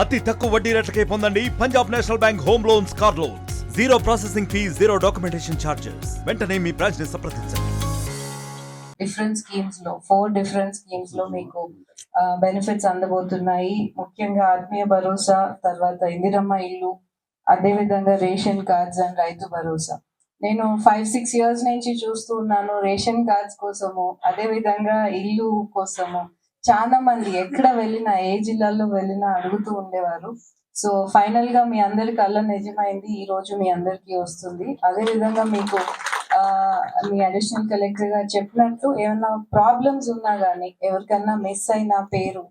అతి తక్కువ వడ్డీ రేట్లకే పొందండి Punjab national bank home loans car loans. Zero processing fee zero documentation charges వెంటనే మీ బ్రాంచ్ని సంప్రదించండి. డిఫరెంట్ స్కీమ్స్లో ఫోర్ డిఫరెంట్ స్కీమ్స్లో మీకు బెనిఫిట్స్ అందబోతున్నాయి. ముఖ్యంగా ఆత్మీయ భరోసా తర్వాత ఇందిరమ్మ ఇల్లు అదే విధంగా ration cards and Rythu Bharosa. నేను ఫైవ్ సిక్స్ ఇయర్స్ నుంచి చూస్తూ ఉన్నాను రేషన్ కార్డ్స్ కోసము అదే విధంగా ఇల్లు కోసము. చాలా మంది ఎక్కడ వెళ్ళినా ఏ జిల్లాలో వెళ్ళినా అడుగుతూ ఉండేవారు. సో ఫైనల్గా మీ అందరి కళ్ళ నిజమైంది ఈ రోజు మీ అందరికీ వస్తుంది. అదే విధంగా మీకు ఆ, మీ అడిషనల్ కలెక్టర్ గారు చెప్పినట్టు ఏమైనా ప్రాబ్లమ్స్ ఉన్నా గానీ ఎవరికన్నా మిస్ అయిన పేరు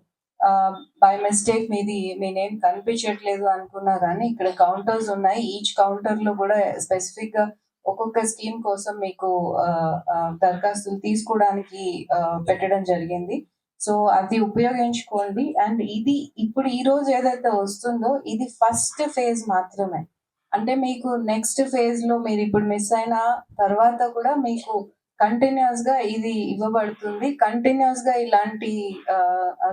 బై మిస్టేక్ మీది మీ నేమ్ కనిపించట్లేదు అనుకున్నా గానీ ఇక్కడ కౌంటర్స్ ఉన్నాయి. ఈచ్ కౌంటర్లో కూడా స్పెసిఫిక్గా ఒక్కొక్క స్కీమ్ కోసం మీకు దరఖాస్తులు తీసుకోవడానికి ఆ, పెట్టడం జరిగింది. సో అది ఉపయోగించుకోండి. అండ్ ఇది ఇప్పుడు ఈ రోజు ఏదైతే వస్తుందో ఇది ఫస్ట్ ఫేజ్ మాత్రమే. అంటే మీకు నెక్స్ట్ ఫేజ్లో మీరు ఇప్పుడు మిస్ అయిన తర్వాత కూడా మీకు కంటిన్యూస్గా ఇది ఇవ్వబడుతుంది. కంటిన్యూస్గా ఇలాంటి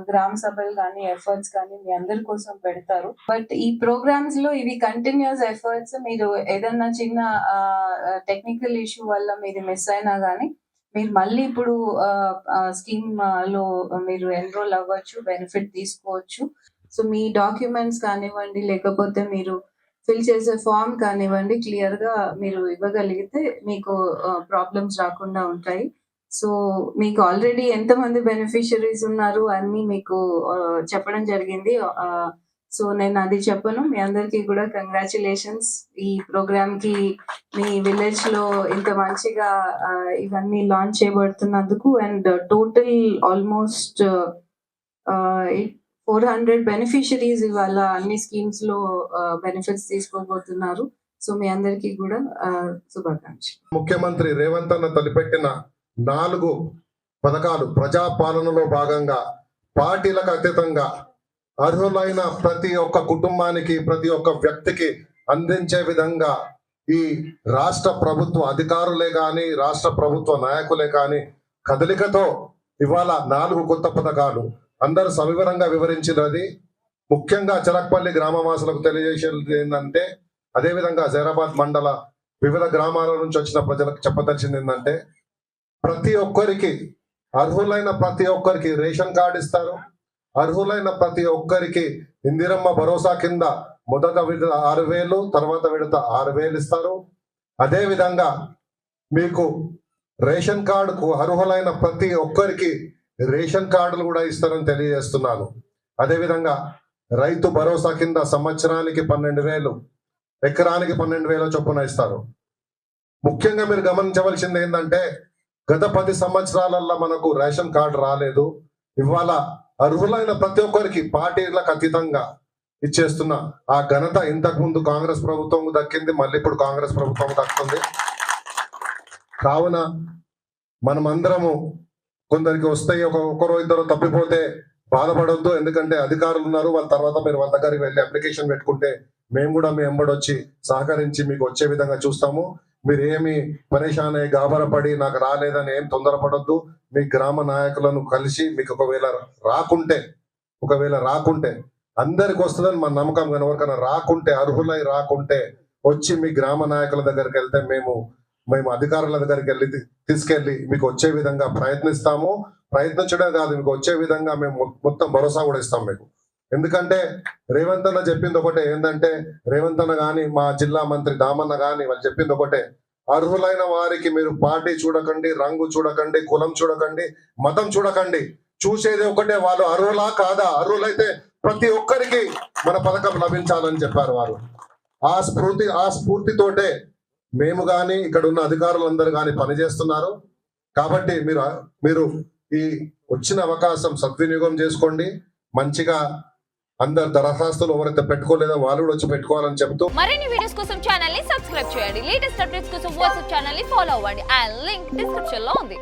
గ్రామ సభలు కానీ ఎఫర్ట్స్ కానీ మీ అందరి కోసం పెడతారు. బట్ ఈ ప్రోగ్రామ్స్లో ఇవి కంటిన్యూస్ ఎఫర్ట్స్ మీరు ఏదన్నా చిన్న టెక్నికల్ ఇష్యూ వల్ల మీది మిస్ అయినా కానీ మీరు మళ్ళీ ఇప్పుడు స్కీమ్లో మీరు ఎన్రోల్ అవ్వచ్చు బెనిఫిట్ తీసుకోవచ్చు. సో మీ డాక్యుమెంట్స్ కానివ్వండి లేకపోతే మీరు ఫిల్ చేసే ఫామ్ కానివ్వండి క్లియర్గా మీరు ఇవ్వగలిగితే మీకు ప్రాబ్లమ్స్ రాకుండా ఉంటాయి. సో మీకు ఆల్రెడీ ఎంతమంది బెనిఫిషరీస్ ఉన్నారు అన్ని మీకు చెప్పడం జరిగింది. సో నేను అది చెప్పను. మీ అందరికీ కూడా కంగ్రాచులేషన్స్ ఈ ప్రోగ్రామ్కి మీ విలేజ్లో ఇంత మంచిగా ఇవన్నీ launch చేయబడుతున్నందుకు and total almost four hundred beneficiaries ఇవాళ అన్ని స్కీమ్స్లో బెనిఫిట్స్ తీసుకోబోతున్నారు. సో మీ అందరికీ కూడా శుభాకాంక్షలు. ముఖ్యమంత్రి రేవంత్ అన్న తలపెట్టిన నాలుగు పథకాలు ప్రజా పాలనలో భాగంగా పార్టీలకు అతీతంగా అర్హులైన ప్రతి ఒక్క కుటుంబానికి ప్రతి ఒక్క వ్యక్తికి అందించే విధంగా ఈ రాష్ట్ర ప్రభుత్వ అధికారులే కానీ రాష్ట్ర ప్రభుత్వ నాయకులే కానీ కదలికతో ఇవాళ నాలుగు కొత్త పథకాలు అందరూ సవివరంగా వివరించినది. ముఖ్యంగా చలక్పల్లి గ్రామవాసులకు తెలియజేసేది ఏంటంటే అదేవిధంగా జైరాబాద్ మండల వివిధ గ్రామాల నుంచి వచ్చిన ప్రజలకు చెప్పదలిచింది ఏంటంటే ప్రతి ఒక్కరికి అర్హులైన ప్రతి ఒక్కరికి రేషన్ కార్డు ఇస్తారు. అర్హులైన ప్రతి ఒక్కరికి ఇందిరమ్మ భరోసా కింద మొదట విడత ఆరు వేలు తర్వాత విడత ఆరు వేలు ఇస్తారు. అదేవిధంగా మీకు రేషన్ కార్డుకు అర్హులైన ప్రతి ఒక్కరికి రేషన్ కార్డులు కూడా ఇస్తారని తెలియజేస్తున్నాను. అదేవిధంగా రైతు భరోసా కింద సంవత్సరానికి పన్నెండు వేలు ఎకరానికి పన్నెండు వేల చొప్పున ఇస్తారు. ముఖ్యంగా మీరు గమనించవలసింది ఏంటంటే గత పది సంవత్సరాలల్లో మనకు రేషన్ కార్డు రాలేదు. ఇవాళ అర్హులైన ప్రతి ఒక్కరికి పార్టీలకు అతీతంగా ఇచ్చేస్తున్న ఆ ఘనత ఇంతకు ముందు కాంగ్రెస్ ప్రభుత్వం దక్కింది మళ్ళీ ఇప్పుడు కాంగ్రెస్ ప్రభుత్వం దక్కుతుంది. కావున మనమందరము కొందరికి వస్తాయి ఒక ఒకరో ఇద్దరు తప్పిపోతే బాధపడొద్దు. ఎందుకంటే అధికారులు ఉన్నారు వాళ్ళ తర్వాత మీరు వాళ్ళ దగ్గరికి వెళ్ళి అప్లికేషన్ పెట్టుకుంటే మేము కూడా మీ ఎంబడొచ్చి సహకరించి మీకు వచ్చే విధంగా చూస్తాము. మీరేమి పరేషాన్ అయ్యి గాబరపడి నాకు రాలేదని ఏం తొందరపడద్దు. మీ గ్రామ నాయకులను కలిసి మీకు ఒకవేళ రాకుంటే ఒకవేళ రాకుంటే అందరికి వస్తుందని మన నమ్మకం కానీ ఎవరికైనా రాకుంటే అర్హులై రాకుంటే వచ్చి మీ గ్రామ నాయకుల దగ్గరికి వెళ్తే మేము మేము అధికారుల దగ్గరికి వెళ్ళి తీసుకెళ్ళి మీకు వచ్చే విధంగా ప్రయత్నిస్తాము. ప్రయత్నించడం కాదు మీకు వచ్చే విధంగా మేము మొత్తం భరోసా కూడా ఇస్తాం మీకు. ఎందుకంటే రేవంత్ అన్న చెప్పింది ఒకటే ఏంటంటే రేవంత్ అన్న కానీ మా జిల్లా మంత్రి దామన్న కానీ వాళ్ళు చెప్పింది ఒకటే. అర్హులైన వారికి మీరు పార్టీ చూడకండి రంగు చూడకండి కులం చూడకండి మతం చూడకండి. చూసేది ఒకటే వాళ్ళు అర్హులా కాదా? అర్హులైతే ప్రతి ఒక్కరికి మన పథకం లభించాలని చెప్పారు వారు. ఆ స్ఫూర్తి ఆ స్ఫూర్తితోటే మేము కానీ ఇక్కడ ఉన్న అధికారులందరూ కానీ పనిచేస్తున్నారు. కాబట్టి మీరు మీరు ఈ వచ్చిన అవకాశం సద్వినియోగం చేసుకోండి. మంచిగా అందరు దరఖాస్తులు ఎవరైతే పెట్టుకోలేదో వాళ్ళు కూడా వచ్చి పెట్టుకోవాలని చెప్తూ మరిన్ని వీడియోస్ కోసం ఛానల్ని సబ్స్క్రైబ్ చేయండి. లేటెస్ట్ అప్డేట్స్ కోసం వాట్సాప్ ఛానల్ని ఫాలో అవ్వండి. అండ్ లింక్ డిస్క్రిప్షన్లో ఉంది.